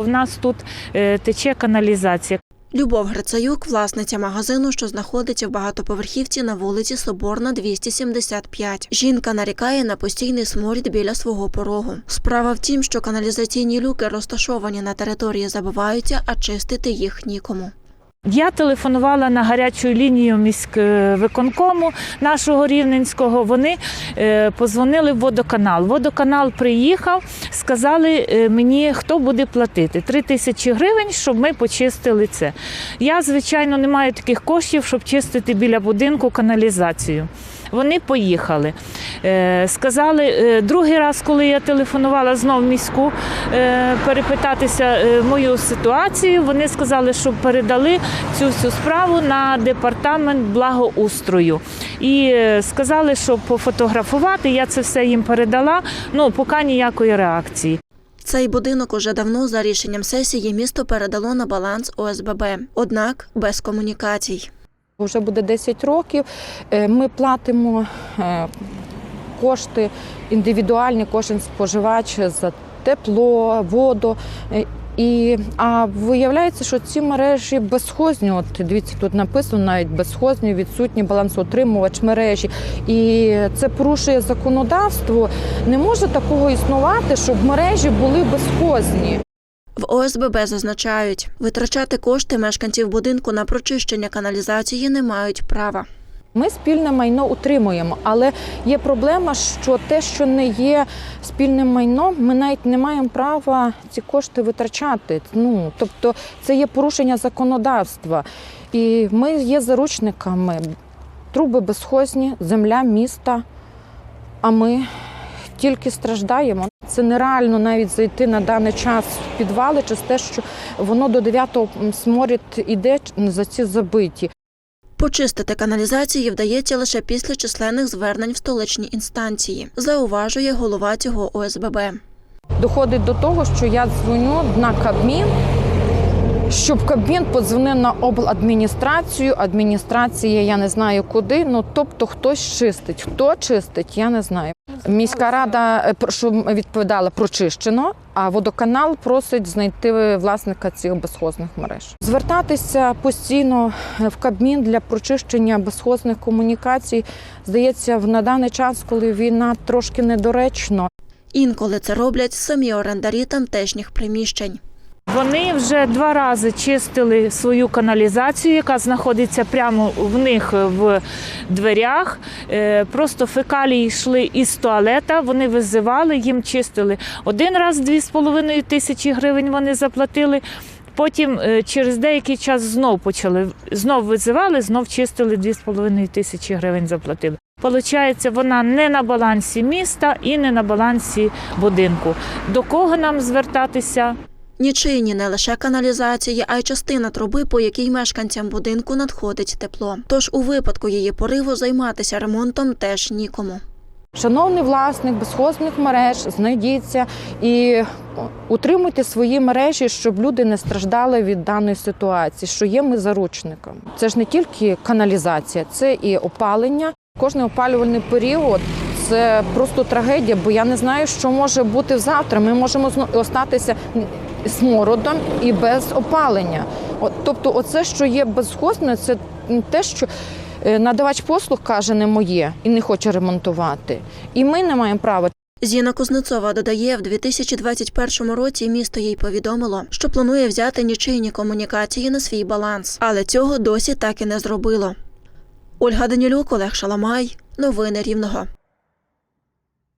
У нас тут е, тече каналізація. Любов Грицаюк, власниця магазину, що знаходиться в багатоповерхівці на вулиці Соборна, 275. Жінка нарікає на постійний сморід біля свого порогу. Справа в тім, що каналізаційні люки розташовані на території забиваються, а чистити їх нікому. Я телефонувала на гарячу лінію міськвиконкому нашого рівненського. Вони е, позвонили в водоканал. Водоканал приїхав, сказали е, мені, хто буде платити. Три тисячі гривень, щоб ми почистили це. Я, звичайно, не маю таких коштів, щоб чистити біля будинку каналізацію. Вони поїхали. Е, сказали, е, другий раз, коли я телефонувала знов міську е, перепитатися мою ситуацію, вони сказали, що передали цю всю справу на департамент благоустрою. І сказали, що пофотографувати, я це все їм передала. Ну, поки ніякої реакції. Цей будинок уже давно за рішенням сесії місто передало на баланс ОСББ, однак без комунікацій. Вже буде 10 років. Е, Ми платимо е, кошти індивідуальні, кожен споживач за тепло, воду. Е, І, а виявляється, що ці мережі безхозні. От дивіться, тут написано навіть безхозні, відсутній балансоутримувач мережі. І це порушує законодавство. Не може такого існувати, щоб мережі були безхозні. В ОСББ зазначають, витрачати кошти мешканців будинку на прочищення каналізації не мають права. Ми спільне майно утримуємо, але є проблема, що те, що не є спільним майном, ми навіть не маємо права ці кошти витрачати. Ну тобто, це є порушення законодавства, і ми є заручниками. Труби безхозні, земля міста. А ми тільки страждаємо. Це нереально навіть зайти на даний час в підвали через те, що воно до 9-го сморід іде за ці забиті. Почистити каналізації вдається лише після численних звернень в столичні інстанції, зауважує голова цього ОСББ. Доходить до того, що я дзвоню на Кабмін, щоб Кабмін подзвонив на обладміністрацію. Адміністрація я не знаю куди. Ну тобто хтось чистить. Хто чистить, я не знаю. Міська рада е, про- що відповідала прочищено, а водоканал просить знайти власника цих безхозних мереж. Звертатися постійно в Кабмін для прочищення безхозних комунікацій здається на даний час, коли війна трошки недоречно. Інколи це роблять самі орендарі тамтешніх приміщень. Вони вже два рази чистили свою каналізацію, яка знаходиться прямо в них в дверях. Е, Просто фекалії йшли із туалета, вони визивали, їм чистили. Один раз 2,5 тисячі гривень вони заплатили. Потім е, через деякий час знов почали, знов визивали, знов чистили 2,5 тисячі гривень заплатили. Получається, вона не на балансі міста і не на балансі будинку. До кого нам звертатися? Нічийні не лише каналізації, а й частина труби, по якій мешканцям будинку надходить тепло. Тож у випадку її пориву займатися ремонтом теж нікому. Шановний власник безхозних мереж, знайдіться і утримуйте свої мережі, щоб люди не страждали від даної ситуації, що є ми заручниками. Це ж не тільки каналізація, це і опалення. Кожний опалювальний період це просто трагедія, бо я не знаю, що може бути завтра. Ми можемо остатися смородом і без опалення. От, тобто, оце, що є безхозне, це те, що е, надавач послуг каже, не моє і не хоче ремонтувати. І ми не маємо права. Зіна Кузнецова додає, в 2021 році місто їй повідомило, що планує взяти нічийні комунікації на свій баланс, але цього досі так і не зробило. Ольга Данілюк, Олег Шаламай. Новини Рівного.